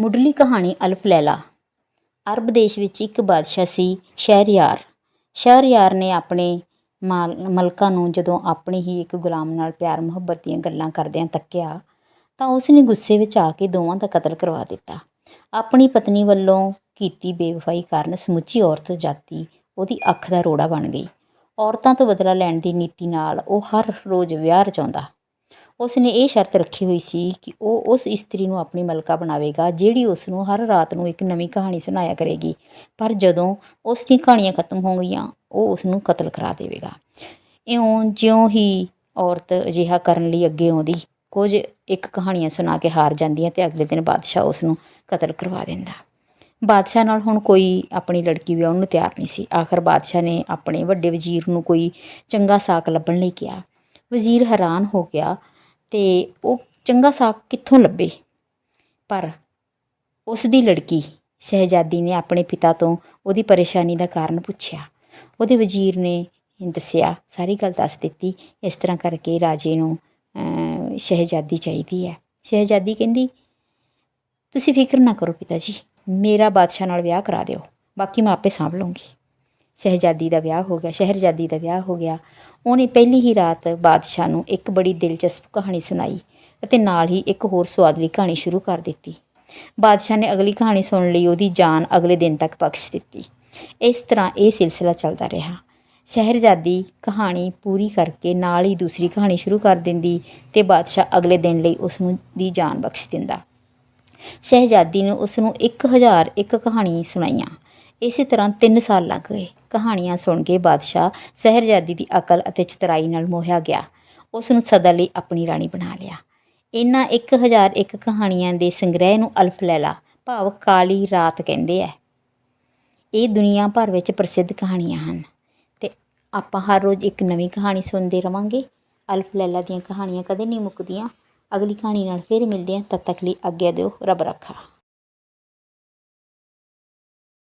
ਮੁੱਢਲੀ ਕਹਾਣੀ ਅਲਫ ਲੈਲਾ। ਅਰਬ ਦੇਸ਼ ਵਿੱਚ ਇੱਕ ਬਾਦਸ਼ਾਹ ਸੀ ਸ਼ਹਿਰਯਾਰ। ਸ਼ਹਿਰਯਾਰ ਨੇ ਆਪਣੇ ਮਾਲ, ਮਲਕਾਂ ਨੂੰ ਜਦੋਂ ਆਪਣੇ ਹੀ ਇੱਕ ਗੁਲਾਮ ਨਾਲ ਪਿਆਰ, ਮੁਹੱਬਤ ਦੀਆਂ ਗੱਲਾਂ ਕਰਦਿਆਂ ਤੱਕਿਆ, ਤਾਂ ਉਸ ਨੇ ਗੁੱਸੇ ਵਿੱਚ ਆ ਕੇ ਦੋਵਾਂ ਦਾ ਕਤਲ ਕਰਵਾ ਦਿੱਤਾ। ਆਪਣੀ ਪਤਨੀ ਵੱਲੋਂ ਕੀਤੀ ਬੇਵਫਾਈ ਕਾਰਨ ਸਮੁੱਚੀ ਔਰਤ ਜਾਤੀ ਉਹਦੀ ਅੱਖ ਦਾ ਰੋੜਾ ਬਣ ਗਈ। ਔਰਤਾਂ ਤੋਂ ਬਦਲਾ ਲੈਣ ਦੀ ਨੀਤੀ ਨਾਲ ਉਹ ਹਰ ਰੋਜ਼ ਵਿਆਹ ਰਚਾਉਂਦਾ। ਉਸ ਨੇ ਇਹ ਸ਼ਰਤ ਰੱਖੀ ਹੋਈ ਸੀ ਕਿ ਉਹ ਉਸ ਇਸਤਰੀ ਨੂੰ ਆਪਣੀ ਮਲਕਾ ਬਣਾਵੇਗਾ, ਜਿਹੜੀ ਉਸ ਨੂੰ ਹਰ ਰਾਤ ਨੂੰ ਇੱਕ ਨਵੀਂ ਕਹਾਣੀ ਸੁਣਾਇਆ ਕਰੇਗੀ। ਪਰ ਜਦੋਂ ਉਸ ਦੀਆਂ ਕਹਾਣੀਆਂ ਖਤਮ ਹੋ ਗਈਆਂ, ਉਹ ਉਸ ਨੂੰ ਕਤਲ ਕਰਾ ਦੇਵੇਗਾ। ਇਉਂ ਜਿਉਂ ਹੀ ਔਰਤ ਅਜਿਹਾ ਕਰਨ ਲਈ ਅੱਗੇ ਆਉਂਦੀ, ਕੁਝ ਇੱਕ ਕਹਾਣੀਆਂ ਸੁਣਾ ਕੇ ਹਾਰ ਜਾਂਦੀਆਂ ਤੇ ਅਗਲੇ ਦਿਨ ਬਾਦਸ਼ਾਹ ਉਸ ਨੂੰ ਕਤਲ ਕਰਵਾ ਦਿੰਦਾ। ਬਾਦਸ਼ਾਹ ਨਾਲ ਹੁਣ ਕੋਈ ਆਪਣੀ ਲੜਕੀ ਵਿਆਹੁਣ ਨੂੰ ਤਿਆਰ ਨਹੀਂ ਸੀ। ਆਖਰ ਬਾਦਸ਼ਾਹ ਨੇ ਆਪਣੇ ਵੱਡੇ ਵਜ਼ੀਰ ਨੂੰ ਕੋਈ ਚੰਗਾ ਸਾਕ ਲੱਭਣ ਲਈ ਕਿਹਾ। ਵਜ਼ੀਰ ਹੈਰਾਨ ਹੋ ਗਿਆ ਅਤੇ ਉਹ ਚੰਗਾ ਸਾਕ ਕਿੱਥੋਂ ਲੱਭੇ? ਪਰ ਉਸ ਦੀ ਲੜਕੀ ਸ਼ਹਿਜ਼ਾਦੀ ਨੇ ਆਪਣੇ ਪਿਤਾ ਤੋਂ ਉਹਦੀ ਪਰੇਸ਼ਾਨੀ ਦਾ ਕਾਰਨ ਪੁੱਛਿਆ। ਉਹਦੇ ਵਜ਼ੀਰ ਨੇ ਦੱਸਿਆ, ਸਾਰੀ ਗੱਲ ਦੱਸ ਦਿੱਤੀ, ਇਸ ਤਰ੍ਹਾਂ ਕਰਕੇ ਰਾਜੇ ਨੂੰ ਸ਼ਹਿਜ਼ਾਦੀ ਚਾਹੀਦੀ ਹੈ। ਸ਼ਹਿਜ਼ਾਦੀ ਕਹਿੰਦੀ, ਤੁਸੀਂ ਫਿਕਰ ਨਾ ਕਰੋ ਪਿਤਾ ਜੀ, ਮੇਰਾ ਬਾਦਸ਼ਾਹ ਨਾਲ ਵਿਆਹ ਕਰਾ ਦਿਓ, ਬਾਕੀ ਮੈਂ ਆਪੇ ਸਾਂਭ ਲੂੰਗੀ ਸ਼ਹਿਜ਼ਾਦੀ ਦਾ ਵਿਆਹ ਹੋ ਗਿਆ, ਸ਼ਹਿਰਜ਼ਾਦੀ ਦਾ ਵਿਆਹ ਹੋ ਗਿਆ। ਉਹਨੇ ਪਹਿਲੀ ਹੀ ਰਾਤ ਬਾਦਸ਼ਾਹ ਨੂੰ ਇੱਕ ਬੜੀ ਦਿਲਚਸਪ ਕਹਾਣੀ ਸੁਣਾਈ ਅਤੇ ਨਾਲ ਹੀ ਇੱਕ ਹੋਰ ਸਵਾਦਲੀ ਕਹਾਣੀ ਸ਼ੁਰੂ ਕਰ ਦਿੱਤੀ। ਬਾਦਸ਼ਾਹ ਨੇ ਅਗਲੀ ਕਹਾਣੀ ਸੁਣਨ ਲਈ ਉਹਦੀ ਜਾਨ ਅਗਲੇ ਦਿਨ ਤੱਕ ਬਖਸ਼ ਦਿੱਤੀ। ਇਸ ਤਰ੍ਹਾਂ ਇਹ ਸਿਲਸਿਲਾ ਚੱਲਦਾ ਰਿਹਾ। ਸ਼ਹਿਰਜ਼ਾਦੀ ਕਹਾਣੀ ਪੂਰੀ ਕਰਕੇ ਨਾਲ ਹੀ ਦੂਸਰੀ ਕਹਾਣੀ ਸ਼ੁਰੂ ਕਰ ਦਿੰਦੀ ਤੇ ਬਾਦਸ਼ਾਹ ਅਗਲੇ ਦਿਨ ਲਈ ਉਸ ਨੂੰ ਦੀ ਜਾਨ ਬਖਸ਼ ਦਿੰਦਾ। ਸ਼ਹਿਜ਼ਾਦੀ ਨੇ ਉਸ ਨੂੰ 1000 ਇੱਕ ਕਹਾਣੀ ਸੁਣਾਈਆਂ। ਇਸੇ ਤਰ੍ਹਾਂ 3 ਸਾਲ ਲੱਗ ਗਏ। ਕਹਾਣੀਆਂ ਸੁਣ ਕੇ ਬਾਦਸ਼ਾਹ ਸ਼ਹਿਰਜ਼ਾਦੀ ਦੀ ਅਕਲ ਅਤੇ ਚਤਰਾਈ ਨਾਲ ਮੋਹਿਆ ਗਿਆ। ਉਸ ਨੂੰ ਸਦਾ ਲਈ ਆਪਣੀ ਰਾਣੀ ਬਣਾ ਲਿਆ। ਇਹਨਾਂ 1000 ਇੱਕ ਕਹਾਣੀਆਂ ਦੇ ਸੰਗ੍ਰਹਿ ਨੂੰ ਅਲਫ ਲੈਲਾ ਭਾਵ ਕਾਲੀ ਰਾਤ ਕਹਿੰਦੇ ਆ ਇਹ ਦੁਨੀਆ ਭਰ ਵਿੱਚ ਪ੍ਰਸਿੱਧ ਕਹਾਣੀਆਂ ਹਨ ਤੇ ਆਪਾਂ ਹਰ ਰੋਜ਼ ਇੱਕ ਨਵੀਂ ਕਹਾਣੀ ਸੁਣਦੇ ਰਵਾਂਗੇ। ਅਲਫ ਲੈਲਾ ਦੀਆਂ ਕਹਾਣੀਆਂ ਕਦੇ ਨਹੀਂ ਮੁੱਕਦੀਆਂ। ਅਗਲੀ ਕਹਾਣੀ ਨਾਲ ਫਿਰ ਮਿਲਦੇ ਹਾਂ। ਤਦ ਤੱਕ ਲਈ ਆਗਿਆ ਦਿਓ, ਰੱਬ ਰੱਖਾ।